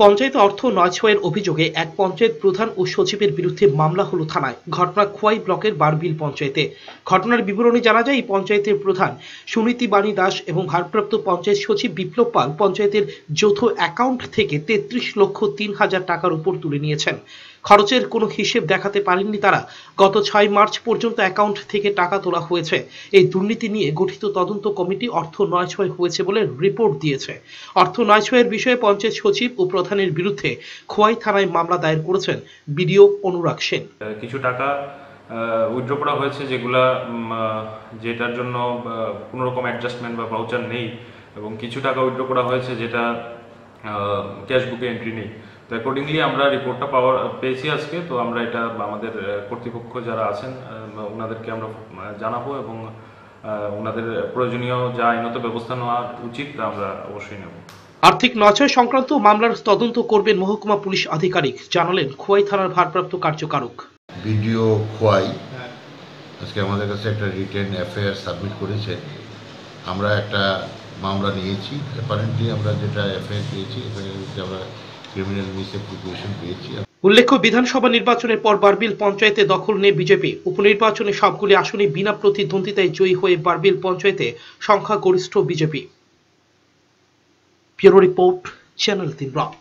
পঞ্চায়েত অর্থ নয় ছয়ের অভিযোগে এক পঞ্চায়েত প্রধান ও সচিবের বিরুদ্ধে মামলা হলো থানায়। ঘটনা খোয়াই ব্লকের বারবিল পঞ্চায়েতে। ঘটনার বিবরণী জানা যায়, এই পঞ্চায়েতের প্রধান সুনীতি বাণী দাস এবং ভারপ্রাপ্ত পঞ্চায়েত সচিব বিপ্লব পাল পঞ্চায়েতের যৌথ অ্যাকাউন্ট থেকে তেত্রিশ লক্ষ তিন হাজার টাকার উপর তুলে নিয়েছেন। খরচের কোনো হিসেব দেখাতে পারেননি তারা। গত ছয় মার্চ পর্যন্ত অ্যাকাউন্ট থেকে টাকা তোলা হয়েছে। এই দুর্নীতি নিয়ে গঠিত তদন্ত কমিটি অর্থ নয় ছয় হয়েছে বলে রিপোর্ট দিয়েছে। অর্থ নয় ছয়ের বিষয়ে পঞ্চায়েত সচিব ও প্রধানের বিরুদ্ধে খোয়াই থানায় মামলা দায়ের করেছেন বিডিও অনুরাগ সেন। কিছু টাকা উইথড্র করা হয়েছে যেগুলা যেটার জন্য কোনো রকম অ্যাডজাস্টমেন্ট বা ভাউচার নেই এবং কিছু টাকা উইথড্র করা হয়েছে যেটা ক্যাশ বুকে এন্ট্রি নেই। তো অ্যাকর্ডিংলি আমরা রিপোর্টটা পাওয়ার, পেয়েছি আজকে, তো আমরা এটা আমাদের কর্তৃপক্ষ যারা আছেন ওনাদেরকে আমরা জানাব এবং ওনাদের প্রয়োজনীয় যা আইনত ব্যবস্থা নেওয়া উচিত তা আমরা অবশ্যই নেব। আর্থিক নয়ছয় সংক্রান্ত মামলার তদন্ত করবেন মহকুমা পুলিশ আধিকারিক। জানালেন খোয়াই থানার ভারপ্রাপ্ত কার্যকারক। ভিডিও খোয়াই। আজকে আমাদের কাছে একটা রিটেন এফআইআর সাবমিট করেছে। আমরা একটা মামলা নিয়েছি। অ্যাপারেন্টলি আমরা যেটা এফআইআর পেয়েছি এফআইআর আমরা ক্রিমিনাল মিসঅ্যাপ্লিকেশন পেয়েছি। উল্লেখ্য বিধানসভা নির্বাচনের পর বারবিল পঞ্চায়েতে দখল নেয় বিজেপি। উপনির্বাচনে সবগুলি আসনে বিনা প্রতিদ্বন্দ্বিতায় জয়ী হয়ে বারবিল পঞ্চায়েতে সংখ্যাগরিষ্ঠ বিজেপি। ব্যুরো রিপোর্ট চ্যানেল তিন রাত